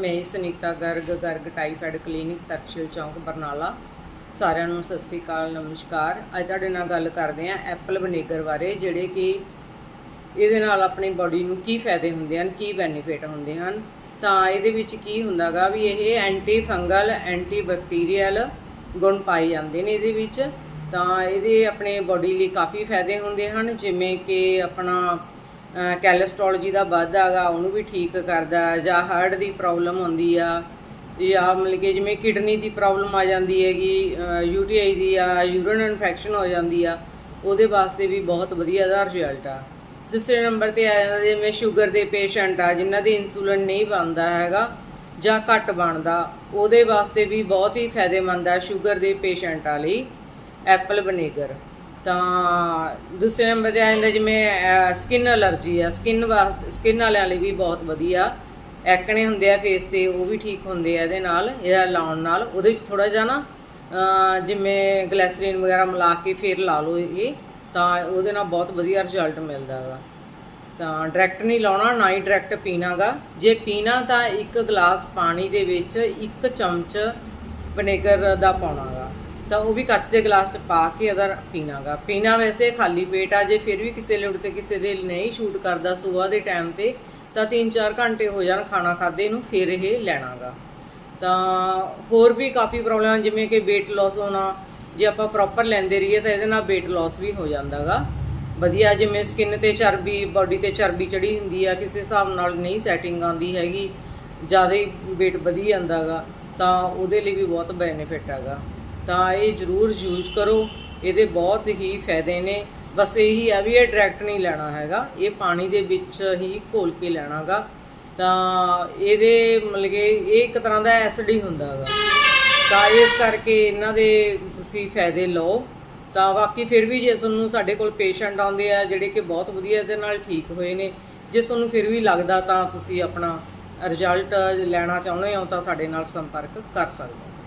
ਮੈਂ Sunita Garg Garg typhoid clinic Takshal ਚੌਂਕ, ਬਰਨਾਲਾ। ਸਾਰਿਆਂ ਨੂੰ ਸਤਿ ਸ੍ਰੀ ਅਕਾਲ, ਨਮਸਕਾਰ। ਅੱਜ ਤੁਹਾਡੇ ਨਾਲ ਗੱਲ ਕਰਦੇ ਆਂ ਐਪਲ ਵਿਨੇਗਰ ਬਾਰੇ, ਜਿਹੜੇ ਕਿ ਇਹਦੇ ਨਾਲ ਆਪਣੀ ਬਾਡੀ ਨੂੰ ਕੀ ਫਾਇਦੇ ਹੁੰਦੇ ਹਨ, ਕੀ ਬੈਨੀਫਿਟ ਹੁੰਦੇ ਹਨ। ਤਾਂ ਇਹਦੇ ਵਿੱਚ ਕੀ ਹੁੰਦਾਗਾ ਵੀ ਇਹ ਐਂਟੀ ਫੰਗਲ ਐਂਟੀ ਬੈਕਟੀਰੀਅਲ ਗੁਣ ਪਾਏ ਜਾਂਦੇ ਨੇ ਇਹਦੇ ਵਿੱਚ। ਤਾਂ ਇਹਦੇ ਆਪਣੇ ਬਾਡੀ ਲਈ ਕਾਫੀ ਫਾਇਦੇ ਹੁੰਦੇ ਹਨ, ਜਿਵੇਂ ਕਿ ਆਪਣਾ ਕੈਲਸਟ੍ਰੋਲ ਦਾ ਵਾਧਾ ਹੈਗਾ, ਉਹਨੂੰ ਵੀ ਠੀਕ ਕਰਦਾ, ਜਾਂ ਹਾਰਟ ਦੀ ਪ੍ਰੋਬਲਮ ਹੁੰਦੀ ਆ, ਜਾਂ ਮਤਲਬ ਕਿ ਜਿਵੇਂ ਕਿਡਨੀ ਦੀ ਪ੍ਰੋਬਲਮ ਆ ਜਾਂਦੀ ਹੈਗੀ ਯੂਟੀਆਈ ਦੀ ਆ ਯੂਰਿਨ ਇਨਫੈਕਸ਼ਨ ਹੋ ਜਾਂਦੀ ਆ, ਉਹਦੇ ਵਾਸਤੇ ਵੀ ਬਹੁਤ ਵਧੀਆ ਦਾ ਰਿਜ਼ਲਟ ਆ। ਦੂਸਰੇ ਨੰਬਰ ਤੇ ਆ ਜਾਂਦਾ ਜਿਵੇਂ ਸ਼ੂਗਰ ਦੇ ਪੇਸ਼ੈਂਟ ਆ, ਜਿਨ੍ਹਾਂ ਦੇ ਇਨਸੂਲਿਨ ਨਹੀਂ ਬਣਦਾ ਹੈਗਾ ਜਾਂ ਘੱਟ ਬਣਦਾ, ਉਹਦੇ ਵਾਸਤੇ ਵੀ ਬਹੁਤ ਹੀ ਫਾਇਦੇਮੰਦ ਆ ਸ਼ੂਗਰ ਦੇ ਪੇਸ਼ੈਂਟਾਂ ਲਈ ਐਪਲ ਵਿਨੇਗਰ ਤਾਂ ਦੂਸਰੇ ਨੰਬਰ ਤੇ ਆ ਜਾਂਦਾ ਜਿਵੇਂ ਸਕਿਨ ਅਲਰਜੀ ਆ। ਸਕਿਨ ਵਾਸਤੇ ਸਕਿਨ ਵਾਲਿਆਂ ਲਈ ਵੀ ਬਹੁਤ ਵਧੀਆ। ਐਕਣੇ ਹੁੰਦੇ ਆ ਫੇਸ ਤੇ, ਉਹ ਵੀ ਠੀਕ ਹੁੰਦੇ ਆ ਇਹਦੇ ਨਾਲ, ਇਹਦਾ ਲਾਉਣ ਨਾਲ। ਉਹਦੇ ਵਿੱਚ ਥੋੜਾ ਜਿਹਾ ਨਾ ਜਿਵੇਂ ਗਲੈਸਰੀਨ ਵਗੈਰਾ ਮਿਲਾ ਕੇ ਫਿਰ ਲਾ ਲਓ ਇਹ, ਤਾਂ ਉਹਦੇ ਨਾਲ ਬਹੁਤ ਵਧੀਆ ਰਿਜ਼ਲਟ ਮਿਲਦਾ ਹੈਗਾ ਤਾਂ ਡਾਇਰੈਕਟ ਨਹੀਂ ਲਾਉਣਾ, ਨਾ ਹੀ ਡਾਇਰੈਕਟ ਪੀਣਾਗਾ ਜੇ ਪੀਣਾ ਤਾਂ ਇੱਕ ਗਲਾਸ ਪਾਣੀ ਦੇ ਵਿੱਚ ਇੱਕ ਚਮਚ ਵਿਨੇਗਰ ਦਾ ਪਾਉਣਾਗਾ ਤਾਂ ਉਹ ਵੀ ਕੱਚ ਦੇ ਗਲਾਸ 'ਚ ਪਾ ਕੇ ਅਗਰ ਪੀਣਾਗਾ। ਪੀਣਾ ਵੈਸੇ ਖਾਲੀ ਪੇਟ ਆ, ਜੇ ਫਿਰ ਵੀ ਕਿਸੇ ਲੋੜ ਤੇ ਕਿਸੇ ਦੇ ਨਹੀਂ ਸ਼ੂਟ ਕਰਦਾ ਸਵੇਰ ਦੇ ਟਾਈਮ ਤੇ, ਤਾਂ 3-4 ਘੰਟੇ ਹੋ ਜਾਣ ਖਾਣਾ ਖਾਦੇ ਨੂੰ, ਫਿਰ ਇਹ ਲੈਣਾਗਾ। ਤਾਂ ਹੋਰ ਵੀ ਕਾਫੀ ਪ੍ਰੋਬਲਮ ਜਿਵੇਂ ਕਿ weight loss ਹੋਣਾ, ਜੇ ਆਪਾਂ ਪ੍ਰੋਪਰ ਲੈਂਦੇ ਰਹੀਏ ਤਾਂ ਇਹਦੇ ਨਾਲ weight loss ਵੀ ਹੋ ਜਾਂਦਾਗਾ। ਵਧੀਆ, ਜਿਵੇਂ ਸਕਿਨ ਤੇ ਚਰਬੀ ਬਾਡੀ ਤੇ ਚਰਬੀ ਚੜੀ ਹੁੰਦੀ ਆ, ਕਿਸੇ ਹਿਸਾਬ ਨਾਲ ਨਹੀਂ ਸੈਟਿੰਗ ਆਉਂਦੀ ਹੈਗੀ, ਜ਼ਿਆਦਾ ਹੀ weight ਵਧੀ ਜਾਂਦਾਗਾ, ਤਾਂ ਉਹਦੇ ਲਈ ਵੀ ਬਹੁਤ ਬੈਨੀਫਿਟ ਹੈਗਾ। ਤਾਂ ਇਹ ਜ਼ਰੂਰ ਯੂਜ਼ ਕਰੋ। ਇਹਦੇ ਬਹੁਤ ਹੀ ਫਾਇਦੇ ਨੇ। ਬਸ ਇਹੀ ਆ ਵੀ ਇਹ ਡਾਇਰੈਕਟ ਨਹੀਂ ਲੈਣਾ ਹੈਗਾ। ਇਹ ਪਾਣੀ ਦੇ ਵਿੱਚ ਹੀ ਘੋਲ ਕੇ ਲੈਣਾਗਾ। ਤਾਂ ਇਹਦੇ ਮਤਲਬ ਕਿ ਇਹ ਇੱਕ ਤਰ੍ਹਾਂ ਦਾ ਐਸਿਡ ਹੀ ਹੁੰਦਾ ਹੈਗਾ ਤਾਂ ਇਸ ਕਰਕੇ ਇਹਨਾਂ ਦੇ ਤੁਸੀਂ ਫਾਇਦੇ ਲਓ। ਤਾਂ ਬਾਕੀ ਫਿਰ ਵੀ ਜੇ ਤੁਹਾਨੂੰ ਸਾਡੇ ਕੋਲ ਪੇਸ਼ੈਂਟ ਆਉਂਦੇ ਆ, ਜਿਹੜੇ ਕਿ ਬਹੁਤ ਵਧੀਆ ਇਹਦੇ ਨਾਲ ਠੀਕ ਹੋਏ ਨੇ, ਜੇ ਤੁਹਾਨੂੰ ਫਿਰ ਵੀ ਲੱਗਦਾ ਤਾਂ ਤੁਸੀਂ ਆਪਣਾ ਰਿਜ਼ਲਟ ਲੈਣਾ ਚਾਹੁੰਦੇ ਹੋ ਤਾਂ ਸਾਡੇ ਨਾਲ ਸੰਪਰਕ ਕਰ ਸਕਦੇ ਹੋ।